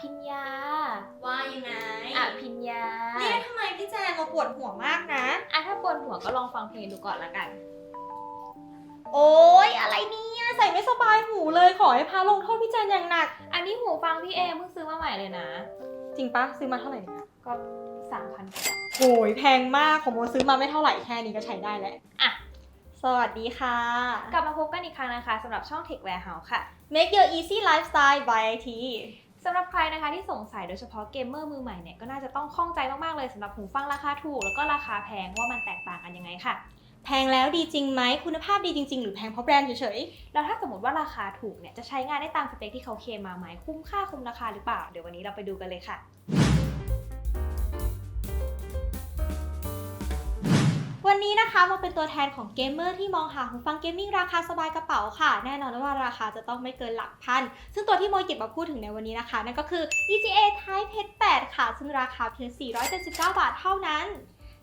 ภิญญา ว่ายังไงอภิญญาเนี่ยทำไมพี่แจงมาปวดหัวมากนะ อะถ้าปวดหัวก็ลองฟังเพลงดูก่อนละกัน โอ๊ย อะไรเนี่ยใส่ไม่สบายหูเลยขอให้พาลงโทษพี่แจงอย่างหนัก อันนี้หูฟังพี่เอเพิ่งซื้อมาใหม่เลยนะ จริงปะซื้อมาเท่าไหร่เนี่ยก็สามพันกว่าบาทโหยแพงมากของโมซื้อมาไม่เท่าไหร่แค่นี้ก็ใช้ได้แล้วอะ สวัสดีค่ะ กลับมาพบกันอีกครั้งนะคะสำหรับช่อง Tech Warehouse ค่ะ Make your easy lifestyle by IT สำหรับใครนะคะที่สงสัยโดยเฉพาะเกมเมอร์มือใหม่เนี่ยก็น่าจะต้องข้องใจมากๆเลยสำหรับหูฟังราคาถูก แล้วก็ราคาแพงว่ามันแตกต่างกันยังไงค่ะ แพงแล้วดีจริงไหมคุณภาพดีจริง ๆ หรือแพงเพราะแบรนด์เฉยแล้วถ้าสมมติว่าราคาถูกเนี่ยจะใช้งานได้ตามสเปคที่เขาเคลมมาไหมคุ้มค่าคุ้มราคาหรือเปล่าเดี๋ยววันนี้เราไปดูกันเลยค่ะ วันนี้นะคะมาเป็นตัวแทนของเกมเมอร์ที่มองหาหูฟังเกมมิ่งราคาสบายกระเป๋าค่ะ แน่นอนว่าราคาจะต้องไม่เกินหลักพัน ซึ่งตัวที่โมเก็บมาพูดถึงในวันนี้นะคะ นั่นก็คือ EGA Type H 8 ค่ะ ซึ่งราคาเพียง 479 บาทเท่านั้น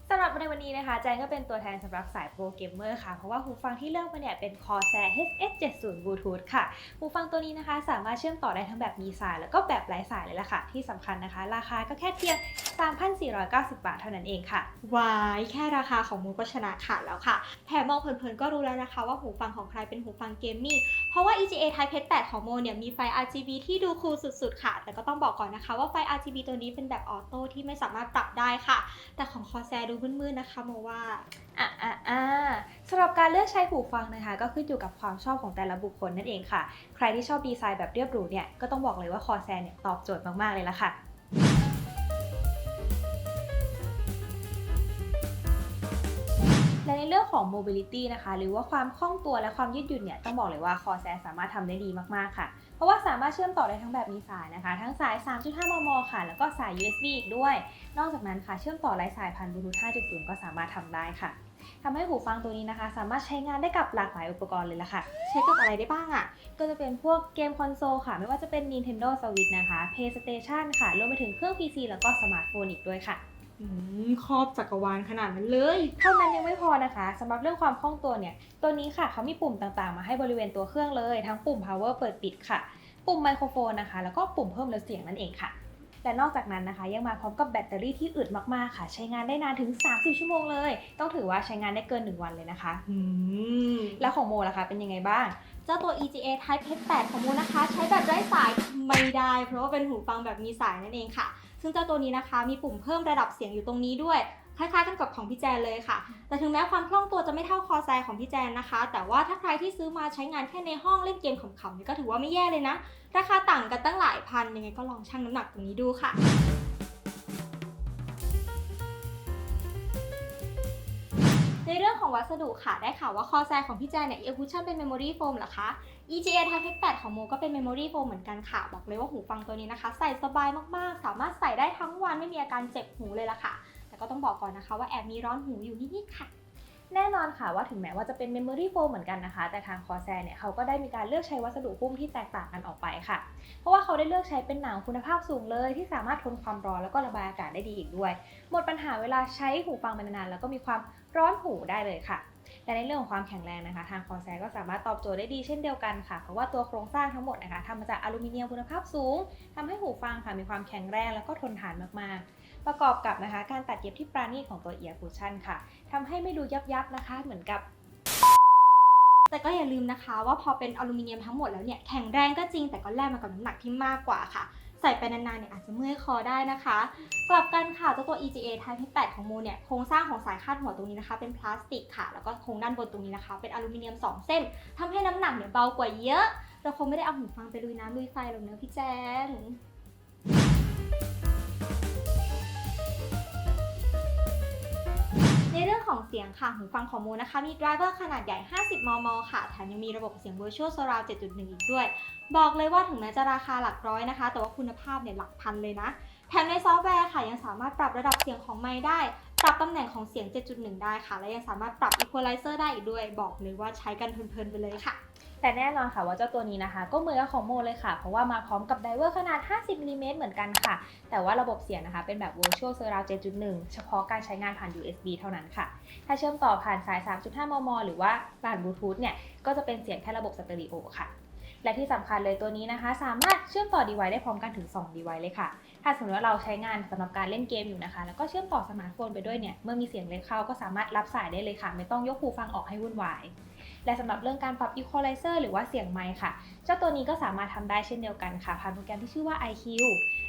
สำหรับในวันนี้นะคะแจงก็เป็นตัวแทนสำหรับสายโปรเกมเมอร์ค่ะ เพราะว่าหูฟังที่เลือกมาเนี่ยเป็น Corsair HS70 Bluetooth ค่ะ หูฟังตัวนี้นะคะ สามารถเชื่อมต่อได้ทั้งแบบมีสายแล้วก็แบบไร้สายเลยล่ะค่ะ ที่สำคัญนะคะ ราคาก็แค่เพียง 3,490 บาทเท่านั้นเองค่ะ วายแค่ราคาของมูก็ชนะขาดแล้วค่ะ แถมมองเผินๆก็รู้แล้วนะคะ ว่าหูฟังของใครเป็นหูฟังเกมมิ่ง เพราะว่า EGA Type H 8ของโมเนี่ยมีไฟ RGB ที่ดูคูลสุดๆ ค่ะ แต่ก็ต้องบอกก่อนนะคะว่าไฟ RGB ตัวนี้เป็นแบบออโต้ที่ไม่สามารถปรับได้ค่ะ แต่ของ Corsair ดูมืดๆนะคะโมว่าอะอะอะสำหรับการเลือกใช้หูฟังนะคะ ก็ขึ้นอยู่กับความชอบของแต่ละบุคคลนั่นเองค่ะ ใครที่ชอบดีไซน์แบบเรียบหรูเนี่ยก็ต้องบอกเลยว่า Corsair เนี่ยตอบโจทย์มากๆเลยละค่ะและในเรื่องของ mobility นะคะ หรือว่าความคล่องตัวและความยืดหยุ่นเนี่ยต้องบอกเลยว่า Corsair สามารถทำได้ดีมากๆค่ะ เพราะว่าสามารถเชื่อมต่อได้ทั้งแบบมีสายนะคะ ทั้งสาย 3.5 มม ค่ะ แล้วก็สาย USB อีกด้วย นอกจากนั้นค่ะ เชื่อมต่อไร้สายผ่านบลูทูธ 5.0 ก็สามารถทำได้ค่ะทำให้หูฟังตัวนี้นะคะ สามารถใช้งานได้กับหลากหลายอุปกรณ์เลยละค่ะ ใช้กับอะไรได้บ้างอะ ก็จะเป็นพวกเกมคอนโซลค่ะ ไม่ว่าจะเป็น Nintendo Switch นะคะ PlayStation ค่ะ รวมไปถึงเครื่อง PC แล้วก็สมาร์ทโฟนอีกด้วยค่ะ อืมครอบจักรวาลขนาดนั้นเลย เท่านั้นยังไม่พอนะคะสำหรับเรื่องความคล่องตัวเนี่ย ตัวนี้ค่ะเขามีปุ่มต่างๆ มาให้บริเวณตัวเครื่องเลย ทั้งปุ่ม power เปิดปิดค่ะ ปุ่มไมโครโฟนนะคะ แล้วก็ปุ่มเพิ่มลดเสียงนั่นเองค่ะ และนอกจากนั้นนะคะ ยังมาพร้อมกับแบตเตอรี่ที่อึดมากๆค่ะ ใช้งานได้นานถึง 30 ชั่วโมงเลย ต้องถือว่าใช้งานได้เกิน 1 วันเลยนะคะอืมแล้วของโมล่ะคะ เป็นยังไงบ้าง เจ้าตัว EGA Type H 8 ของโมนะคะ ใช้แบบไร้สายไม่ได้ เพราะว่าเป็นหูฟังแบบมีสายนั่นเองค่ะ ซึ่งเจ้าตัวนี้นะคะ มีปุ่มเพิ่มระดับเสียงอยู่ตรงนี้ด้วย คล้ายๆกันกับของพี่แจนเลยค่ะ แต่ถึงแม้ความคล่องตัวจะไม่เท่าคอแซของพี่แจนนะคะ แต่ว่าถ้าใครที่ซื้อมาใช้งานแค่ในห้องเล่นเกมขำๆเนี่ยก็ถือว่าไม่แย่เลยนะ ราคาต่างกันตั้งหลายพันยังไงก็ลองชั่งน้ำหนักตรงนี้ดูค่ะในเรื่องของวัสดุค่ะ ได้ข่าวว่าคอแซของพี่แจนเนี่ยเอ c คูชั่นเป็นเมมโมรี่โฟมเหรอคะ EGA Type H 8ของโมก็เป็นเมมโมรี่โฟมเหมือนกันค่ะ บอกเลยว่าหูฟังตัวนี้นะคะ ใส่สบายมากๆ สามารถใส่ได้ทั้งวันไม่มีอาการเจ็บหูเลยละค่ะ แต่ก็ต้องบอกก่อนนะคะว่าแอบมีร้อนหูอยู่นิดๆค่ะ แน่นอนค่ะว่าถึงแม้ว่าจะเป็น Memory Foam เหมือนกันนะคะ แต่ทาง Corsair เนี่ยเขาก็ได้มีการเลือกใช้วัสดุหุ้มที่แตกต่างกันออกไปค่ะ เพราะว่าเขาได้เลือกใช้เป็นหนังคุณภาพสูงเลย ที่สามารถทนความร้อนแล้วก็ระบายอากาศได้ดีอีกด้วย หมดปัญหาเวลาใช้หูฟังไปนานๆแล้วก็มีความร้อนหูได้เลยค่ะและในเรื่องของความแข็งแรงนะคะ ทาง Corsair ก็สามารถตอบโจทย์ได้ดีเช่นเดียวกันค่ะ เพราะว่าตัวโครงสร้างทั้งหมดนะคะทำมาจากอลูมิเนียมคุณภาพสูงทำให้หูฟังค่ะมีความแข็งแรงแล้วก็ทนทานมากๆ ประกอบกับนะคะ การตัดเย็บที่ปราณีตของตัว Ear Cushion ค่ะทำให้ไม่ดูยับยับนะคะ เหมือนกับแต่ก็อย่าลืมนะคะว่าพอเป็นอลูมิเนียมทั้งหมดแล้วเนี่ยแข็งแรงก็จริงแต่ก็แลกมากับน้ำหนักที่มากกว่าค่ะ ใส่ไปนานๆเนี่ยอาจจะเมื่อยคอได้นะคะ กลับกันค่ะเจ้าตัว EGA Type 8ของโมเนี่ยโครงสร้างของสายคาดหัวตรงนี้นะคะ เป็นพลาสติกค่ะ แล้วก็โครงด้านบนตรงนี้นะคะ เป็นอลูมิเนียม 2 เส้นทำให้น้ำหนักเนี่ยเบากว่าเยอะ เราคงไม่ได้เอาหูฟังไปลุยน้ำลุยไฟหรอกเนอะพี่แจง เรื่องของเสียงค่ะหูฟังของโมนะคะ มีไดรเวอร์ขนาดใหญ่ 50 มม ค่ะ แถมยังมีระบบเสียง Virtual Surround 7.1 อีกด้วย บอกเลยว่าถึงแม้จะราคาหลักร้อยนะคะ แต่ว่าคุณภาพเนี่ยหลักพันเลยนะ แถมในซอฟต์แวร์ค่ะ ยังสามารถปรับระดับเสียงของไมค์ได้ ปรับตำแหน่งของเสียง 7.1 ได้ค่ะ และยังสามารถปรับ Equalizer ได้อีกด้วย บอกเลยว่าใช้กันเพลินๆไปเลยค่ะ แต่แน่นอนค่ะว่าเจ้าตัวนี้นะคะ ก็เหมือนกับของโมเลยค่ะ เพราะว่ามาพร้อมกับไดเวอร์ขนาด 50มิลลิเมตรเหมือนกันค่ะ แต่ว่าระบบเสียงนะคะ เป็นแบบ Virtual Surround 7.1 เฉพาะการใช้งานผ่าน USB เท่านั้นค่ะ ถ้าเชื่อมต่อผ่านสาย 3.5 มม หรือว่าผ่านบลูทูธเนี่ย ก็จะเป็นเสียงแค่ระบบสเตอริโอค่ะและที่สำคัญเลยตัวนี้นะคะ สามารถเชื่อมต่อ device ได้พร้อมกันถึง 2 device เลยค่ะ ถ้าสมมติว่าเราใช้งานสำหรับการเล่นเกมอยู่นะคะ แล้วก็เชื่อมต่อสมาร์ทโฟนไปด้วยเนี่ย เมื่อมีเสียงเล็กเข้าก็สามารถรับสายได้เลยค่ะ ไม่ต้องยกหูฟังออกให้วุ่นวาย และสำหรับเรื่องการปรับ equalizer หรือว่าเสียงไมค์ค่ะ เจ้าตัวนี้ก็สามารถทำได้เช่นเดียวกันค่ะผ่านโปรแกรมที่ชื่อว่า IQ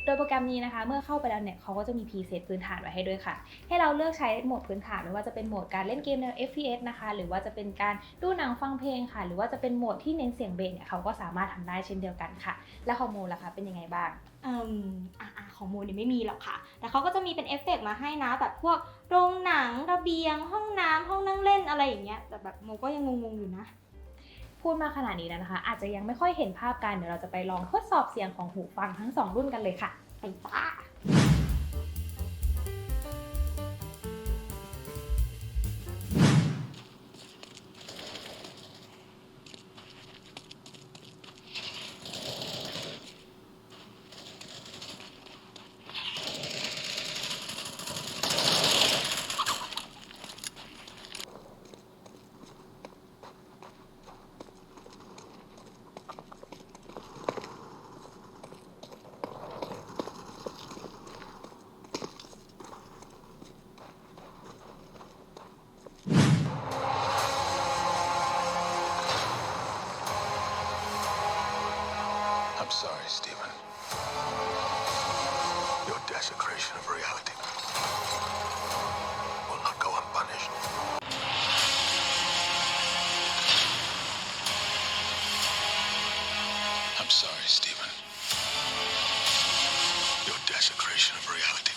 โดยโปรแกรมนี้นะคะ เมื่อเข้าไปแล้วเนี่ยเขาก็จะมี preset พื้นฐานไว้ให้ด้วยค่ะ ให้เราเลือกใช้โหมดพื้นฐานไม่ว่าจะเป็นโหมดการเล่นเกมแนว FPS นะคะ หรือว่าจะเป็นการดูหนังฟังเพลงค่ะ หรือว่าจะเป็นโหมดที่เน้นเสียงเบสเนี่ยเขาก็สามารถทำได้เช่นเดียวกันค่ะ และของโมล่ะคะเป็นยังไงบ้างอ่มอะอะของโมเนี่ยไม่มีหรอกค่ะ แต่เขาก็จะมีเป็นเอฟเฟกต์มาให้นะแบบพวกโรงหนังระเบียง ห้องน้ำห้องนั่งเล่นอะไรอย่างเงี้ยแต่แบบโมก็ยังงงๆอยู่นะ พูดมาขนาดนี้แล้วนะคะ อาจจะยังไม่ค่อยเห็นภาพกันเดี๋ยวเราจะไปลองทดสอบเสียงของหูฟังทั้งสองรุ่นกันเลยค่ะ ไปจ้า I'm sorry, Stephen. Your desecration of reality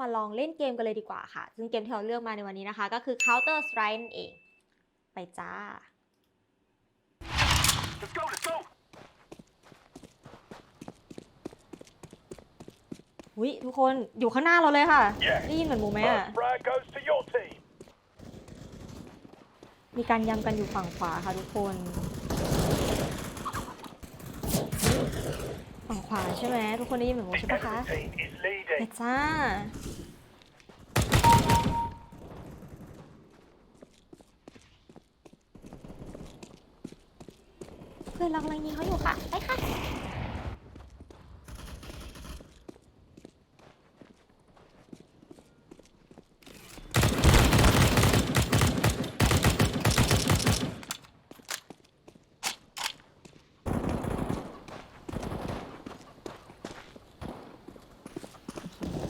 มาลองเล่นเกมกันเลยดีกว่าค่ะ ซึ่งเกมที่เราเลือกมาในวันนี้นะคะ ก็คือ Counter Strike นั่นเอง ไปจ้า Let's go, let's go! หุยทุกคนอยู่ข้างหน้าเราเลยค่ะ Yeah. ได้ยินเหมือนหมูไหมอะ First frag goes to your team. มีการยำกันอยู่ฝั่งขวาค่ะทุกคน ฝั่งขวาใช่ไหมทุกคนได้ยินเหมือนหมู The ใช่ไหมคะ enemy team is ไป leading. จ้า เพื่อนเรากำลังยิงเขาอยู่ค่ะ ไปค่ะ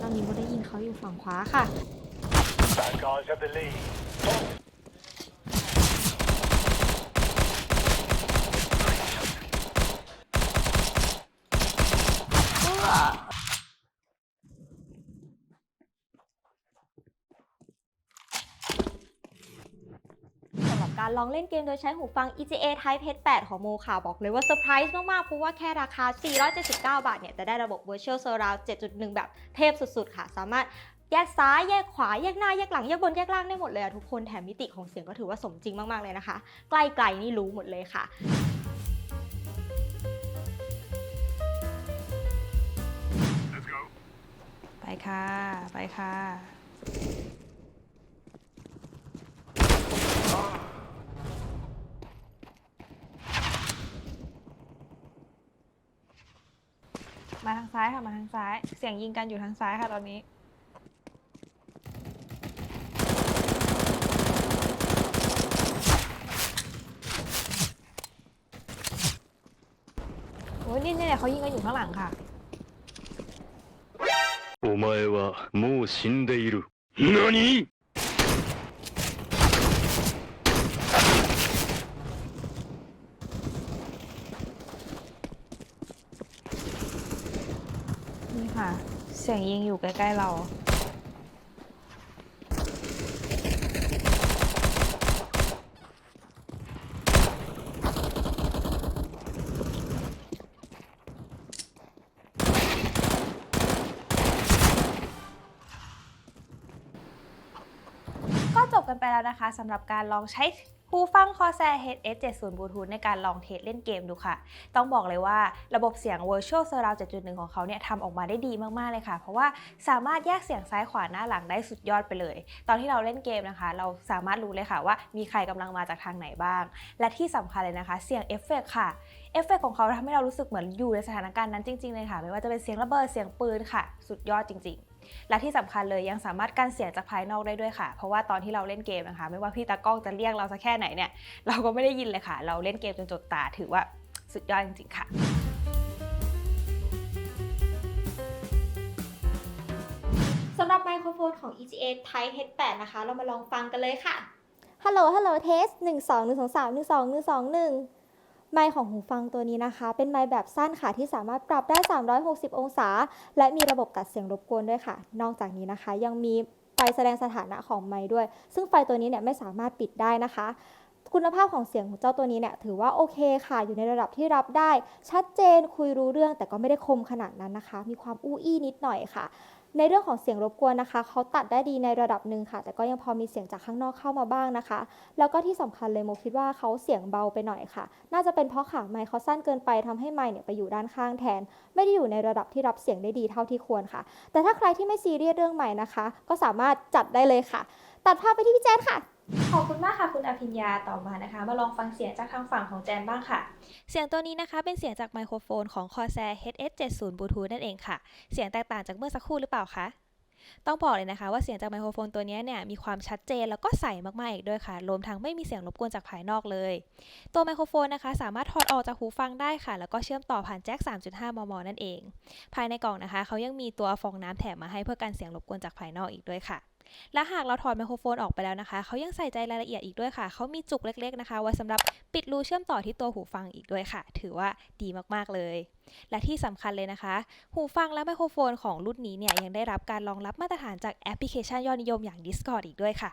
ตอนนี้โมได้ยินเขาอยู่ฝั่งขวาค่ะ Bad guys have the lead. Tom, สำหรับ การลองเล่นเกมโดยใช้หูฟัง EGA Type H8 ของโมค่ะ บอกเลยว่าเซอร์ไพรส์มากๆ เพราะว่าแค่ราคา 479 บาทเนี่ยจะได้ระบบ Virtual Surround 7.1 แบบเทพสุดๆ ค่ะ สามารถแยกซ้ายแยกขวา แยกหน้า แยกหลัง แยกบน แยกล่างได้หมดเลยอะทุกคนแถมมิติของเสียงก็ถือว่าสมจริงมากๆเลยนะคะ ใกล้ๆนี่รู้หมดเลยค่ะ let's go. ไปค่ะ ไปค่ะ มาทางซ้ายค่ะ มาทางซ้าย เสียงยิงกันอยู่ทางซ้ายค่ะตอนนี้ โอ้ยนี่เนี่ยเขายิงกันอยู่ข้างหลังค่ะ お前はもう死んでいる。何 ค่ะ เสียงยิงอยู่ใกล้ๆเรา ก็จบกันไปแล้วนะคะสำหรับการลองใช้ หูฟัง Corsair HS70 Bluetooth ในการลองเทสเล่นเกมดูค่ะ ต้องบอกเลยว่าระบบเสียง Virtual Surround 7.1 ของเขาเนี่ยทำออกมาได้ดีมาก ๆ เลยค่ะ เพราะว่าสามารถแยกเสียงซ้ายขวาหน้าหลังได้สุดยอดไปเลย ตอนที่เราเล่นเกมนะคะ เราสามารถรู้เลยค่ะว่ามีใครกำลังมาจากทางไหนบ้าง และที่สำคัญเลยนะคะ เสียงเอฟเฟกค่ะเอฟเฟกของเขาทำให้เรารู้สึกเหมือนอยู่ในสถานการณ์นั้นจริง ๆ เลยค่ะ ไม่ว่าจะเป็นเสียงระเบิดเสียงปืนค่ะ สุดยอดจริง ๆ และที่สำคัญเลยยังสามารถกันเสียงจากภายนอกได้ด้วยค่ะ เพราะว่าตอนที่เราเล่นเกมนะคะ ไม่ว่าพี่ตากล้องจะเรียกเราสักแค่ไหนเนี่ยเราก็ไม่ได้ยินเลยค่ะ เราเล่นเกมจนจดตาถือว่าสุดยอดจริงๆค่ะสำหรับไมโครโฟนของ EGA Type H8 นะคะ เรามาลองฟังกันเลยค่ะ ฮัลโหล ฮัลโหล เทส 1 2 1 2 3 1 2 1 2 1 ไมค์ของหูฟังตัวนี้นะคะ เป็นไมค์แบบสั้นค่ะที่สามารถปรับได้ 360 องศา และมีระบบตัดเสียงรบกวนด้วยค่ะ นอกจากนี้นะคะ ยังมีไฟแสดงสถานะของไมค์ด้วย ซึ่งไฟตัวนี้เนี่ยไม่สามารถปิดได้นะคะ คุณภาพของเสียงของเจ้าตัวนี้เนี่ยถือว่าโอเคค่ะ อยู่ในระดับที่รับได้ ชัดเจนคุยรู้เรื่องแต่ก็ไม่ได้คมขนาดนั้นนะคะ มีความอู้อี้นิดหน่อยค่ะ ในเรื่องของเสียงรบกวนนะคะ เขาตัดได้ดีในระดับหนึ่งค่ะ แต่ก็ยังพอมีเสียงจากข้างนอกเข้ามาบ้างนะคะ แล้วก็ที่สำคัญเลยโมคิดว่าเขาเสียงเบาไปหน่อยค่ะ น่าจะเป็นเพราะขาไมค์เขาสั้นเกินไปทำให้ไมค์เนี่ยไปอยู่ด้านข้างแทน ไม่ได้อยู่ในระดับที่รับเสียงได้ดีเท่าที่ควรค่ะ แต่ถ้าใครที่ไม่ซีเรียสเรื่องไม้นะคะ ก็สามารถจัดได้เลยค่ะ ตัดภาพไปที่พี่แจ๊ดค่ะ ขอบคุณมากค่ะคุณอภิญญาต่อมานะคะ มาลองฟังเสียงจากทางฝั่งของแจนบ้างค่ะ เสียงตัวนี้นะคะเป็นเสียงจากไมโครโฟนของ Corsair HS70 Bluetooth นั่นเองค่ะ เสียงแตกต่างจากเมื่อสักครู่หรือเปล่าคะต้องบอกเลยนะคะว่าเสียงจากไมโครโฟนตัวนี้เนี่ยมีความชัดเจนแล้วก็ใสมากๆอีกด้วยค่ะ รวมทั้งไม่มีเสียงรบกวนจากภายนอกเลย ตัวไมโครโฟนนะคะสามารถถอดออกจากหูฟังได้ค่ะ แล้วก็เชื่อมต่อผ่านแจ็ค 3.5 มม นั่นเอง ภายในกล่องนะคะเขายังมีตัวฟองน้ำแถมมาให้เพื่อกันเสียงรบกวนจากภายนอกอีกด้วยค่ะ และหากเราถอดไมโครโฟนออกไปแล้วนะคะ เขายังใส่ใจรายละเอียดอีกด้วยค่ะ เขามีจุกเล็กๆนะคะ ไว้สำหรับปิดรูเชื่อมต่อที่ตัวหูฟังอีกด้วยค่ะ ถือว่าดีมากๆเลย และที่สำคัญเลยนะคะ หูฟังและไมโครโฟนของรุ่นนี้เนี่ยยังได้รับการรองรับมาตรฐานจากแอปพลิเคชันยอดนิยมอย่าง Discord อีกด้วยค่ะ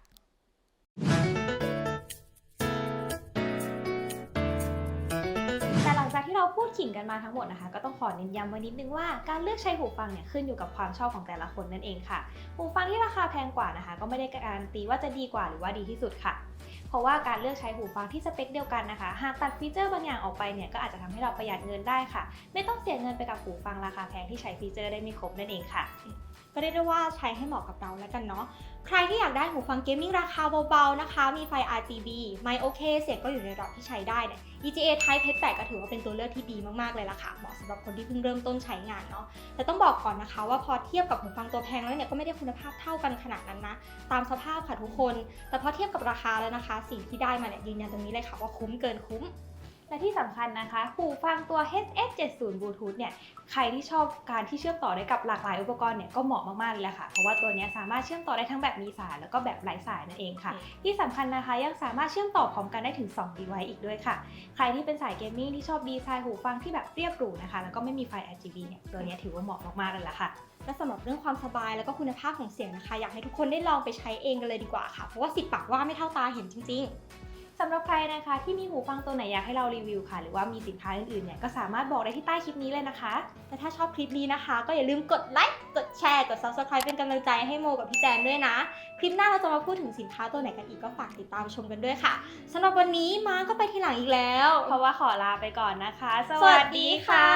ที่เราพูดขิงกันมาทั้งหมดนะคะ ก็ต้องขอเน้นย้ำไว้นิดนึงว่าการเลือกใช้หูฟังเนี่ยขึ้นอยู่กับความชอบของแต่ละคนนั่นเองค่ะ หูฟังที่ราคาแพงกว่านะคะ ก็ไม่ได้การันตีว่าจะดีกว่าหรือว่าดีที่สุดค่ะ เพราะว่าการเลือกใช้หูฟังที่สเปคเดียวกันนะคะหากตัดฟีเจอร์บางอย่างออกไปเนี่ยก็อาจจะทำให้เราประหยัดเงินได้ค่ะ ไม่ต้องเสียเงินไปกับหูฟังราคาแพงที่ใช้ฟีเจอร์ได้ไม่ครบนั่นเองค่ะ ก็เรียกได้ว่าใช้ให้เหมาะกับเราแล้วกันเนาะใครที่อยากได้หูฟังเกมมิ่งราคาเบาๆนะคะ มีไฟ RGB ไม่โอเค เสียงก็อยู่ในระดับที่ใช้ได้เนี่ย EGA Type H8 ก็ถือว่าเป็นตัวเลือกที่ดีมากๆเลยล่ะค่ะ เหมาะสำหรับคนที่เพิ่งเริ่มต้นใช้งานเนาะ แต่ต้องบอกก่อนนะคะว่าพอเทียบกับหูฟังตัวแพงแล้วเนี่ยก็ไม่ได้คุณภาพเท่ากันขนาดนั้นนะ ตามสภาพค่ะทุกคน แต่พอเทียบกับราคาแล้วนะคะ สิ่งที่ได้มาเนี่ยยืนยันตรงนี้เลยค่ะว่าคุ้มเกินคุ้ม และที่สำคัญนะคะหูฟังตัว HS70 Bluetooth เนี่ยใครที่ชอบการที่เชื่อมต่อได้กับหลากหลายอุปกรณ์เนี่ยก็เหมาะมากๆเลยแหละค่ะ เพราะว่าตัวเนี้ยสามารถเชื่อมต่อได้ทั้งแบบมีสายแล้วก็แบบไร้สายนั่นเองค่ะอืมที่สำคัญนะคะยังสามารถเชื่อมต่อพร้อมกันได้ถึง 2 device อีกด้วยค่ะ ใครที่เป็นสายเกมมิ่งที่ชอบดีไซน์หูฟังที่แบบเรียบหรูนะคะ แล้วก็ไม่มีไฟ RGB เนี่ยตัวเนี้ยถือว่าเหมาะมากๆเลยล่ะค่ะและสำหรับเรื่องความสบายแล้วก็คุณภาพของเสียงนะคะ อยากให้ทุกคนได้ลองไปใช้เองกันเลยดีกว่าค่ะ เพราะว่าสิบปากว่าไม่เท่าตาเห็นจริง ๆ สำหรับใครนะคะที่มีหูฟังตัวไหนอยากให้เรารีวิวค่ะ หรือว่ามีสินค้าอื่นๆเนี่ยก็สามารถบอกได้ที่ใต้คลิปนี้เลยนะคะแต่ถ้าชอบคลิปนี้นะคะ ก็อย่าลืมกดไลค์กดแชร์กด subscribe เป็นกำลังใจให้โมกับพี่แจนด้วยนะ คลิปหน้าเราจะมาพูดถึงสินค้าตัวไหนกันอีกก็ฝากติดตามชมกันด้วยค่ะสำหรับวันนี้มาก็ไปทีหลังอีกแล้ว เพราะว่าขอลาไปก่อนนะคะ สวัสดีค่ะ